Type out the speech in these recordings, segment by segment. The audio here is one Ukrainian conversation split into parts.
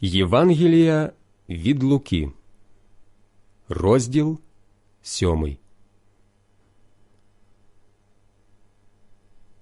Євангелія від Луки, розділ сьомий.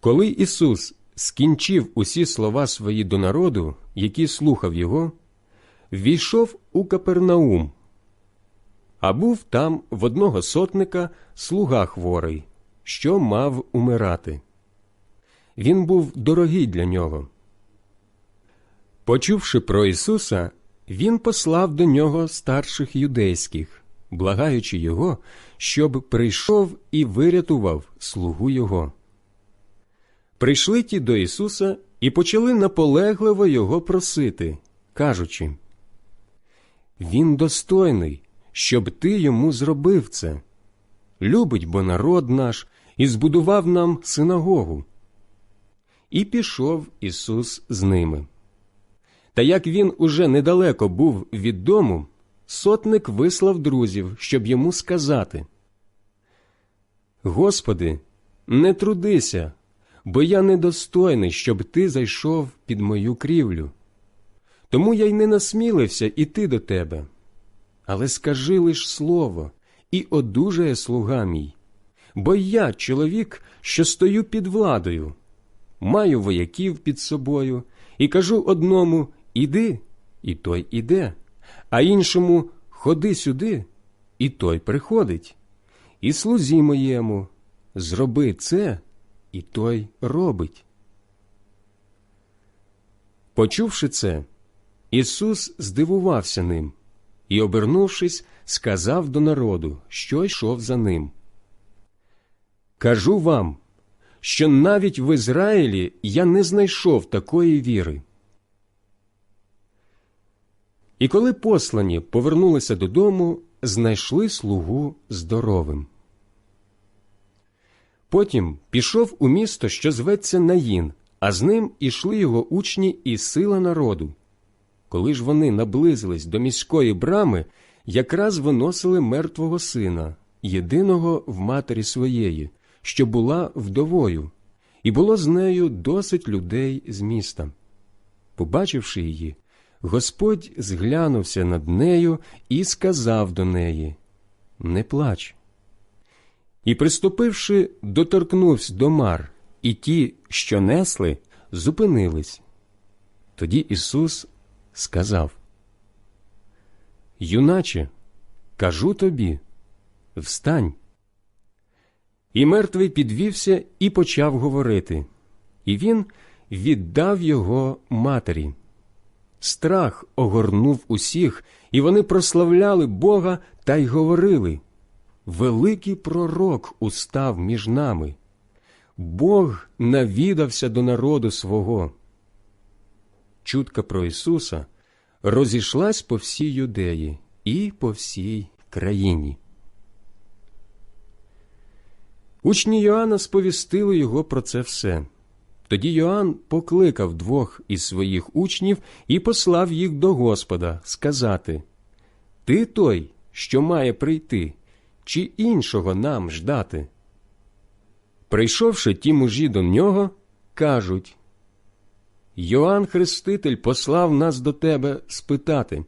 Коли Ісус скінчив усі слова свої до народу, які слухав його, війшов у Капернаум, а був там в одного сотника слуга хворий, що мав умирати. Він був дорогий для нього. Почувши про Ісуса, він послав до нього старших юдейських, благаючи його, щоб прийшов і вирятував слугу Його. Прийшли ті до Ісуса і почали наполегливо його просити, кажучи Він достойний, щоб ти йому зробив це. Любить бо народ наш і збудував нам синагогу. І пішов Ісус з ними. Та як він уже недалеко був від дому, сотник вислав друзів, щоб йому сказати Господи, не трудися, бо я недостойний, щоб ти зайшов під мою крівлю. Тому я й не насмілився іти до тебе. Але скажи лиш слово, і одужає слуга мій. Бо я чоловік, що стою під владою, маю вояків під собою, і кажу одному Іди, і той іде, а іншому ходи сюди, і той приходить. І слузі моєму зроби це, і той робить. Почувши це, Ісус здивувався ним і, обернувшись, сказав до народу, що йшов за ним. Кажу вам, що навіть в Ізраїлі я не знайшов такої віри. І коли послані повернулися додому, знайшли слугу здоровим. Потім пішов у місто, що зветься Наїн, а з ним ішли його учні і сила народу. Коли ж вони наблизились до міської брами, якраз виносили мертвого сина, єдиного в матері своєї, що була вдовою, і було з нею досить людей з міста. Побачивши її, Господь зглянувся над нею і сказав до неї Не плач. І, приступивши, доторкнувся до мар, і ті, що несли, зупинились. Тоді Ісус сказав Юначе, кажу тобі, встань. І мертвий підвівся і почав говорити, і він віддав його матері. Страх огорнув усіх, і вони прославляли Бога та й говорили Великий пророк устав між нами. Бог навідався до народу свого. Чутка про Ісуса розійшлась по всій юдеї і по всій країні. Учні Йоанна сповістили його про це все. Тоді Йоанн покликав двох із своїх учнів і послав їх до Господа сказати Ти той, що має прийти, чи іншого нам ждати? Прийшовши ті мужі до нього, кажуть Йоанн Хреститель послав нас до тебе спитати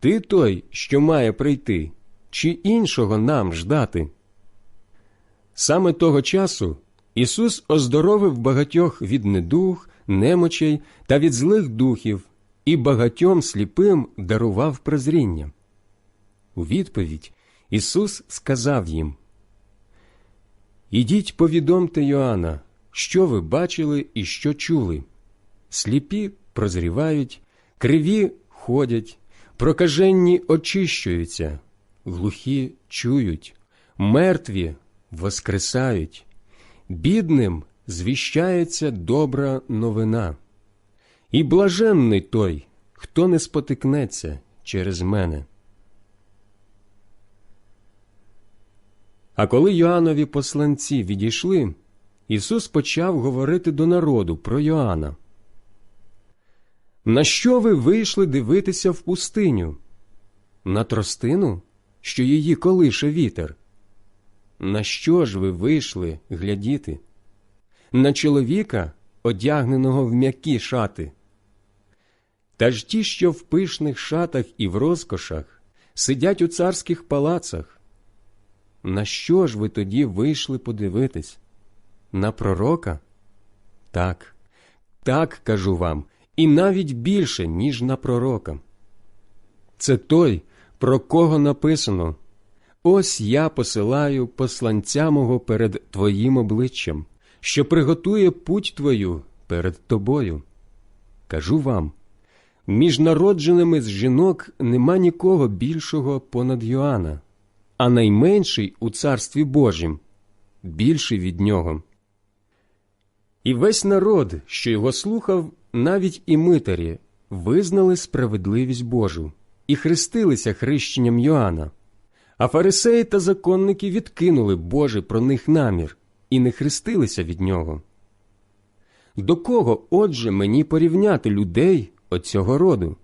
Ти той, що має прийти, чи іншого нам ждати? Саме того часу Ісус оздоровив багатьох від недуг, немочей та від злих духів і багатьом сліпим дарував прозріння. У відповідь Ісус сказав їм Ідіть повідомте Йоанна, що ви бачили і що чули. Сліпі прозрівають, криві ходять, прокаженні очищуються, глухі чують, мертві воскресають бідним звіщається добра новина, і блаженний той, хто не спотикнеться через мене. А коли Йоаннові посланці відійшли, Ісус почав говорити до народу про Йоанна. На що ви вийшли дивитися в пустиню? На тростину, що її колише вітер? На що ж ви вийшли глядіти? На чоловіка, одягненого в м'які шати? Та ж ті, що в пишних шатах і в розкошах, сидять у царських палацах. На що ж ви тоді вийшли подивитись? На пророка? Так, так кажу вам, і навіть більше, ніж на пророка. Це той, про кого написано Ось я посилаю посланця мого перед твоїм обличчям, що приготує путь твою перед тобою. Кажу вам між народженими з жінок нема нікого більшого понад Йоанна, а найменший у царстві Божім більший від нього. І весь народ, що його слухав, навіть і митарі, визнали справедливість Божу і хрестилися хрещенням Йоанна. А фарисеї та законники відкинули Божий про них намір і не хрестилися від нього. До кого, отже, мені порівняти людей оцього роду?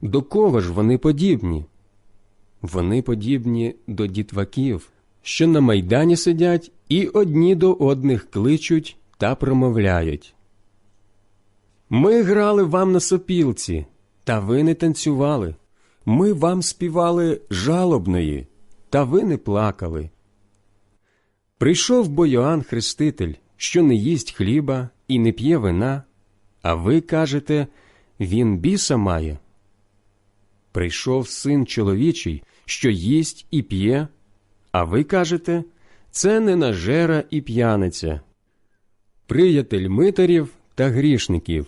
До кого ж вони подібні? Вони подібні до дітваків, що на майдані сидять і одні до одних кличуть та промовляють. Ми грали вам на сопілці, та ви не танцювали. Ми вам співали жалобної, та ви не плакали. Прийшов бо Йоанн Хреститель, що не їсть хліба і не п'є вина, а ви кажете, він біса має. Прийшов син чоловічий, що їсть і п'є, а ви кажете, це не нажера і п'яниця, приятель митарів та грішників.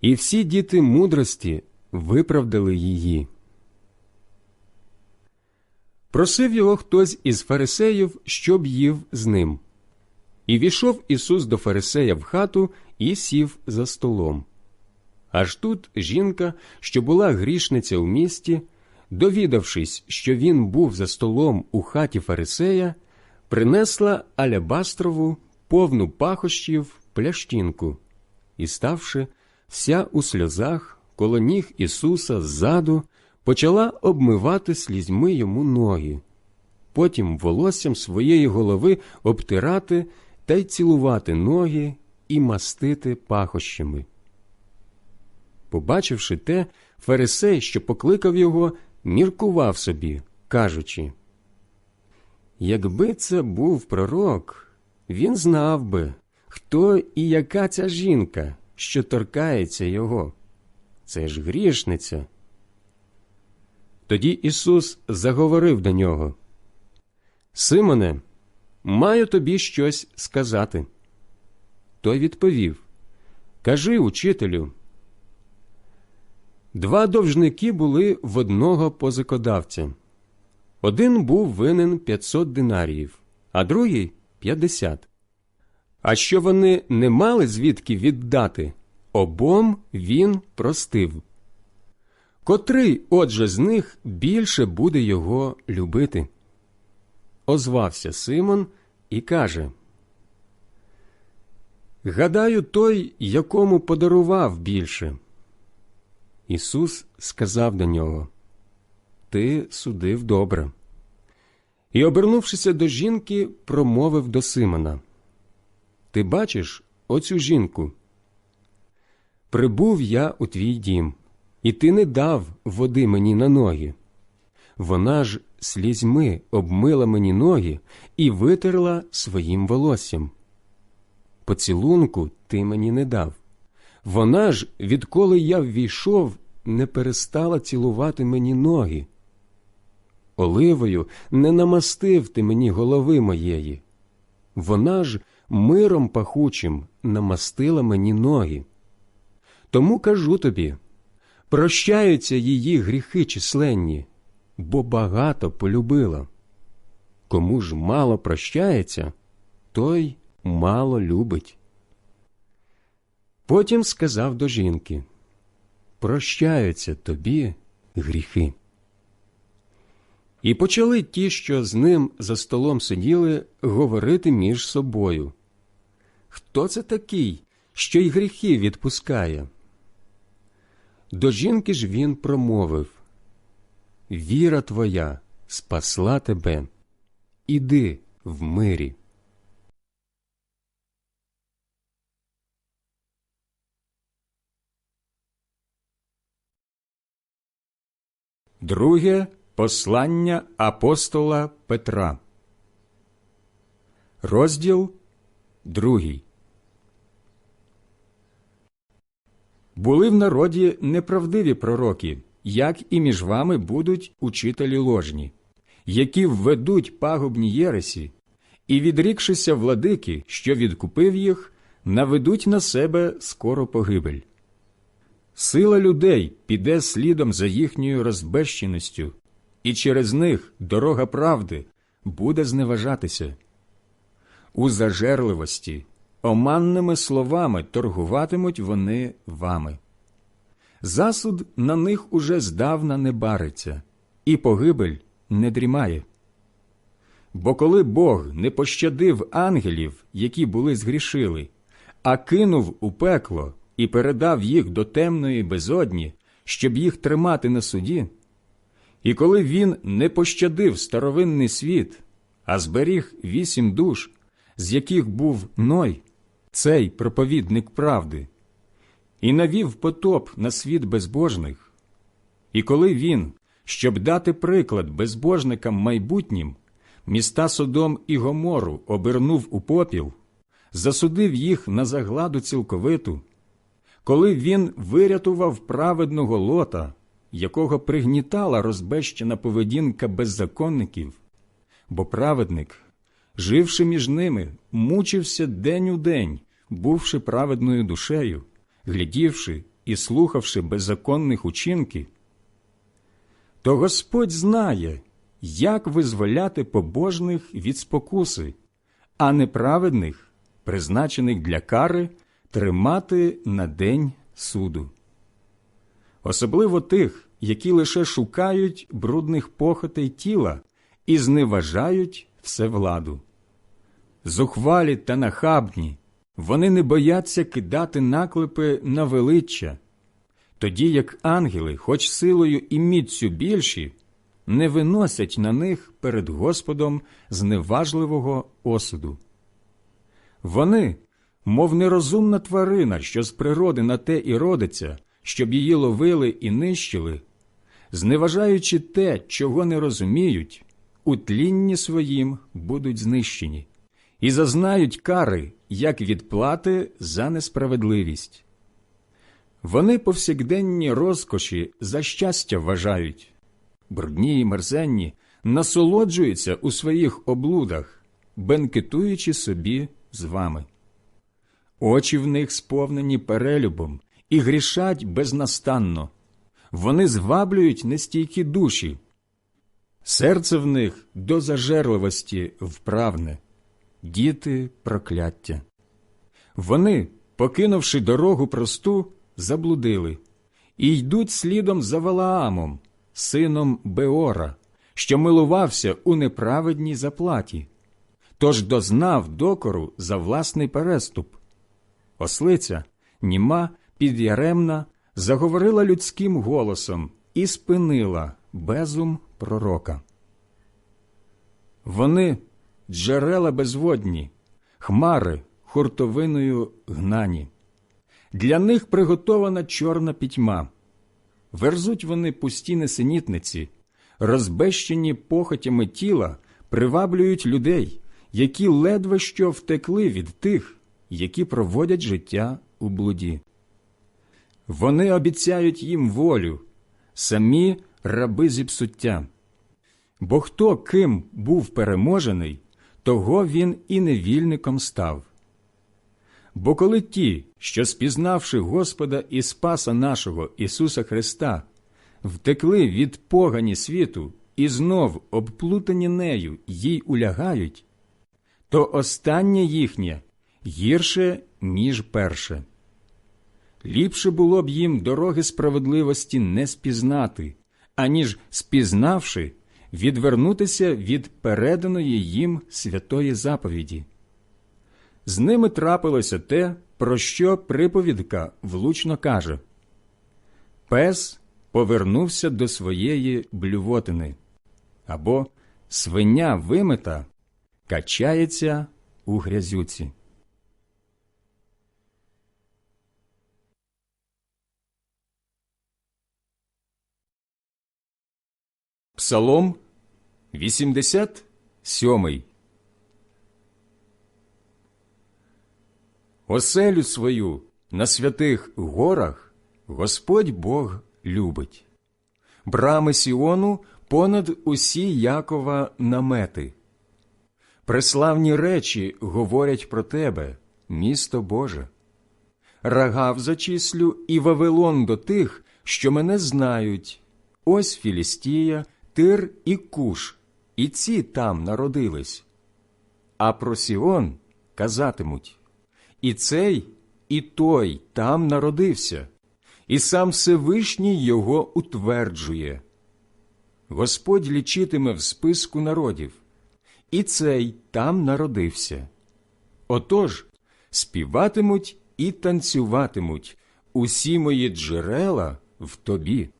І всі діти мудрості виправдали її. Просив його хтось із фарисеїв, щоб їв з ним. І війшов Ісус до Фарисея в хату і сів за столом. Аж тут жінка, що була грішниця у місті, довідавшись, що він був за столом у хаті Фарисея, принесла алябастрову повну пахощів плящинку і, ставши вся у сльозах коло ніг Ісуса ззаду, почала обмивати слізьми йому ноги, потім волоссям своєї голови обтирати та й цілувати ноги і мастити пахощами. Побачивши те, Фарисей, що покликав його, міркував собі, кажучи Якби це був пророк, він знав би, хто і яка ця жінка, що торкається його. Це ж грішниця. Тоді Ісус заговорив до нього Симоне, маю тобі щось сказати. Той відповів Кажи, учителю. Два довжники були в одного позикодавця. Один був винен 500 динаріїв, а другий 50. А що вони не мали звідки віддати, обом він простив. Котрий, отже, з них більше буде його любити? Озвався Симон і каже Гадаю, той, якому подарував більше. Ісус сказав до нього Ти судив добре. І, обернувшися до жінки, промовив до Симона Ти бачиш оцю жінку? Прибув я у твій дім, і ти не дав води мені на ноги. Вона ж слізьми обмила мені ноги і витерла своїм волоссям. Поцілунку ти мені не дав. Вона ж, відколи я ввійшов, не перестала цілувати мені ноги. Оливою не намастив ти мені голови моєї. Вона ж миром пахучим намастила мені ноги. Тому кажу тобі прощаються її гріхи численні, бо багато полюбила. Кому ж мало прощається, той мало любить. Потім сказав до жінки Прощаються тобі гріхи. І почали ті, що з ним за столом сиділи, говорити між собою. Хто це такий, що й гріхи відпускає? До жінки ж він промовив Віра твоя спасла тебе, іди в мирі. Друге послання апостола Петра. Розділ другий. Були в народі неправдиві пророки, як і між вами будуть учителі ложні, які введуть пагубні єресі, і, відрікшися владики, що відкупив їх, наведуть на себе скоро погибель. Сила людей піде слідом за їхньою розбещеністю, і через них дорога правди буде зневажатися. У зажерливості, оманними словами торгуватимуть вони вами. Засуд на них уже здавна не бариться, і погибель не дрімає. Бо коли Бог не пощадив ангелів, які були згрішили, а кинув у пекло і передав їх до темної безодні, щоб їх тримати на суді, і коли він не пощадив старовинний світ, а зберіг вісім душ, з яких був Ной, цей проповідник правди, і навів потоп на світ безбожних, і коли він, щоб дати приклад безбожникам майбутнім, міста Содом і Гомору обернув у попіл, засудив їх на загладу цілковиту, коли він вирятував праведного лота, якого пригнітала розбещена поведінка беззаконників, бо праведник, живши між ними, мучився день у день, бувши праведною душею, глядівши і слухавши беззаконних учинків, то Господь знає, як визволяти побожних від спокуси, а неправедних, призначених для кари, тримати на день суду. Особливо тих, які лише шукають брудних похотей тіла і зневажають всевладу. Зухвалі та нахабні, вони не бояться кидати наклепи на величчя, тоді як ангели, хоч силою і міцю більші, не виносять на них перед Господом зневажливого осуду. Вони, мов нерозумна тварина, що з природи на те і родиться, щоб її ловили і нищили, зневажаючи те, чого не розуміють, у тлінні своїм будуть знищені, і зазнають кари, як відплати за несправедливість. Вони повсякденні розкоші за щастя вважають, брудні й мерзенні, насолоджуються у своїх облудах, бенкетуючи собі з вами. Очі в них сповнені перелюбом і грішать безнастанно. Вони зваблюють нестійкі душі. Серце в них до зажерливості вправне, діти прокляття. Вони, покинувши дорогу просту, заблудили і йдуть слідом за Валаамом, сином Беора, що милувався у неправедній заплаті, тож дознав докору за власний переступ. Ослиця, німа, підяремна, заговорила людським голосом і спинила безум пророка. Вони джерела безводні, хмари хуртовиною гнані. Для них приготована чорна пітьма. Верзуть вони пусті несенітниці, розбещені похотями тіла, приваблюють людей, які ледве що втекли від тих, які проводять життя у блуді. Вони обіцяють їм волю, самі раби зіпсуття. Бо хто ким був переможений, того він і невільником став. Бо коли ті, що спізнавши Господа і Спаса нашого Ісуса Христа, втекли від погані світу і знов обплутані нею їй улягають, то останнє їхнє гірше, ніж перше. Ліпше було б їм дороги справедливості не спізнати, аніж спізнавши, відвернутися від переданої їм святої заповіді. З ними трапилося те, про що приповідка влучно каже Пес повернувся до своєї блювотини, або свиня вимита качається у грязюці. Псалом 87 Оселю свою на святих горах Господь Бог любить. Брами Сіону понад усі Якова намети. Преславні речі говорять про тебе, місто Боже. Рагав зачислю і Вавилон до тих, що мене знають. Ось Філістія, Тир і Куш, і ці там народились. А про Сіон казатимуть і цей, і той там народився, і сам Всевишній його утверджує. Господь лічитиме в списку народів, і цей там народився. Отож співатимуть і танцюватимуть усі мої джерела в тобі.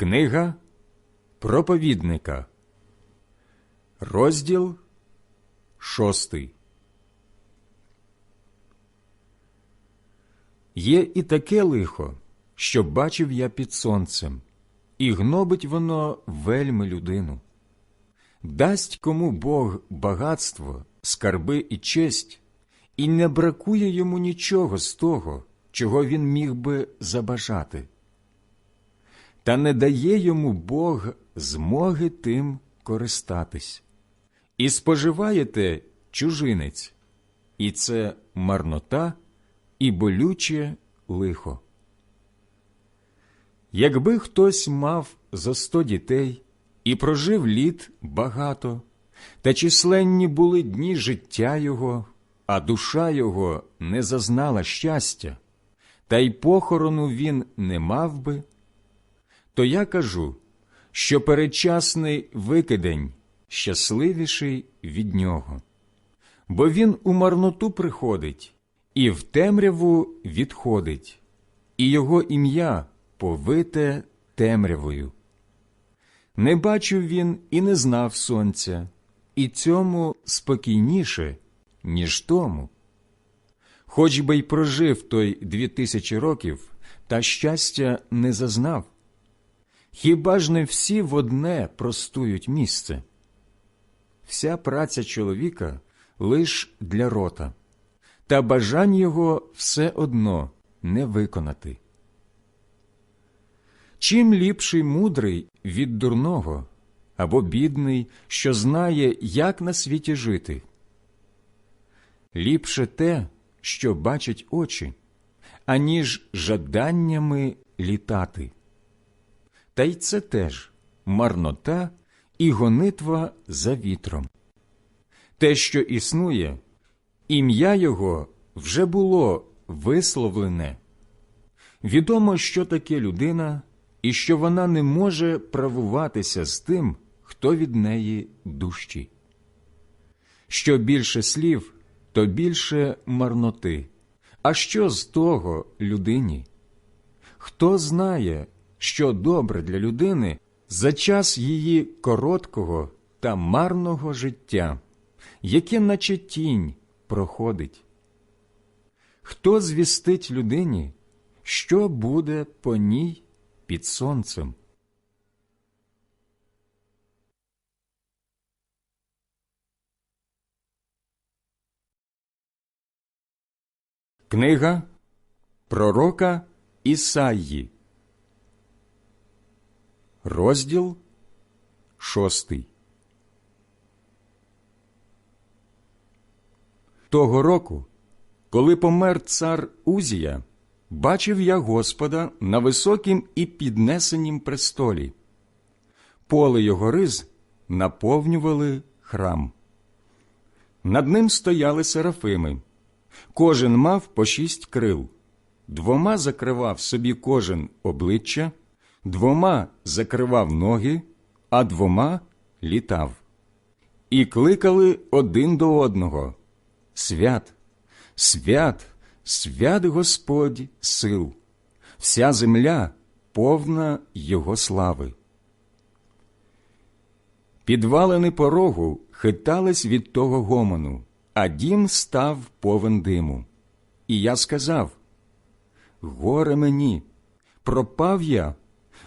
Книга проповідника, розділ шостий. Є і таке лихо, що бачив я під сонцем, і гнобить воно вельми людину. Дасть кому Бог багатство, скарби і честь, і не бракує йому нічого з того, чого він міг би забажати. Та не дає йому Бог змоги тим користатись. І споживаєте чужинець, і це марнота і болюче лихо. Якби хтось мав за сто дітей і прожив літ багато, та численні були дні життя його, а душа його не зазнала щастя, та й похорону він не мав би, то я кажу, що передчасний викидень щасливіший від нього, бо він у марноту приходить і в темряву відходить, і його ім'я повите темрявою. Не бачив він і не знав сонця, і цьому спокійніше, ніж тому. Хоч би й прожив той дві тисячі років, та щастя не зазнав. Хіба ж не всі в одне простують місце? Вся праця чоловіка лиш для рота, та бажань його все одно не виконати. Чим ліпший мудрий від дурного або бідний, що знає, як на світі жити? Ліпше те, що бачить очі, аніж жаданнями літати. Та й це теж марнота і гонитва за вітром. Те, що існує, ім'я його вже було висловлене. Відомо, що таке людина, і що вона не може правуватися з тим, хто від неї дужчий. Що більше слів, то більше марноти. А що з того людині? Хто знає, що добре для людини за час її короткого та марного життя, яке наче тінь проходить. Хто звістить людині, що буде по ній під сонцем? Книга Пророка Ісаї Розділ шостий. Того року, коли помер цар Узія, бачив я Господа на високім і піднесенім престолі. Поле його риз наповнювали храм. Над ним стояли серафими. Кожен мав по шість крил, двома закривав собі кожен обличчя двома закривав ноги, а двома літав. І кликали один до одного Свят, свят, свят Господь сил, вся земля повна Його слави. Підвалини порогу хитались від того гомону, а дім став повен диму. І я сказав: Горе мені, пропав я,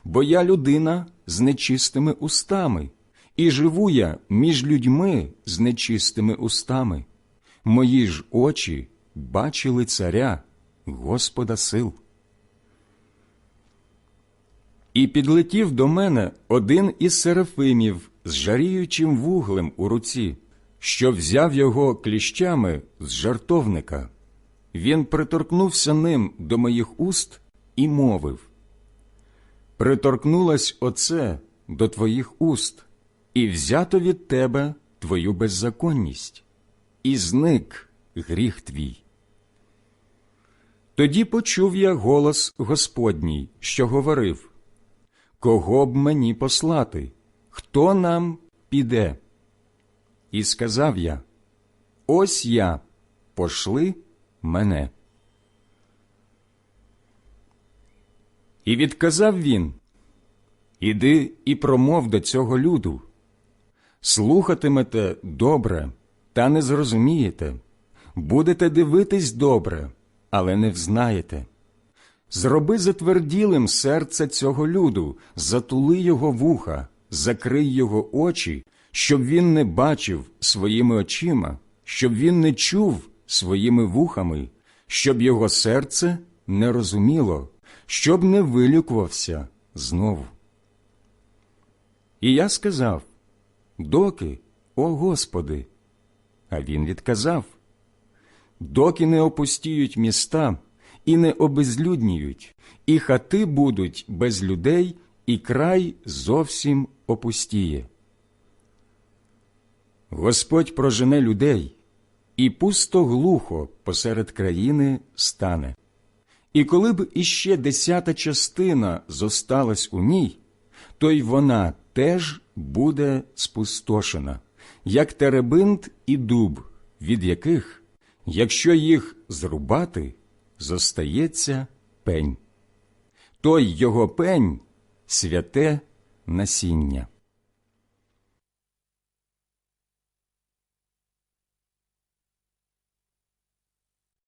бо я людина з нечистими устами, і живу я між людьми з нечистими устами. Мої ж очі бачили царя, Господа сил. І підлетів до мене один із серафимів з жаріючим вуглем у руці, що взяв його кліщами з жартовника. Він приторкнувся ним до моїх уст і мовив Приторкнулась оце до твоїх уст, і взято від тебе твою беззаконність, і зник гріх твій. Тоді почув я голос Господній, що говорив Кого б мені послати? Хто нам піде? І сказав я Ось я, пошли мене. І відказав він Іди і промов до цього люду. Слухатимете добре, та не зрозумієте, будете дивитись добре, але не взнаєте. Зроби затверділим серце цього люду, затули його вуха, закрий його очі, щоб він не бачив своїми очима, щоб він не чув своїми вухами, щоб його серце не розуміло, щоб не вилікувався знову. І я сказав Доки, о Господи? А він відказав Доки не опустіють міста і не обезлюдніють, і хати будуть без людей, і край зовсім опустіє. Господь прожене людей, і пусто глухо посеред країни стане. І коли б іще десята частина зосталась у ній, то й вона теж буде спустошена, як теребинт і дуб, від яких, якщо їх зрубати, зостається пень. Той його пень святе насіння.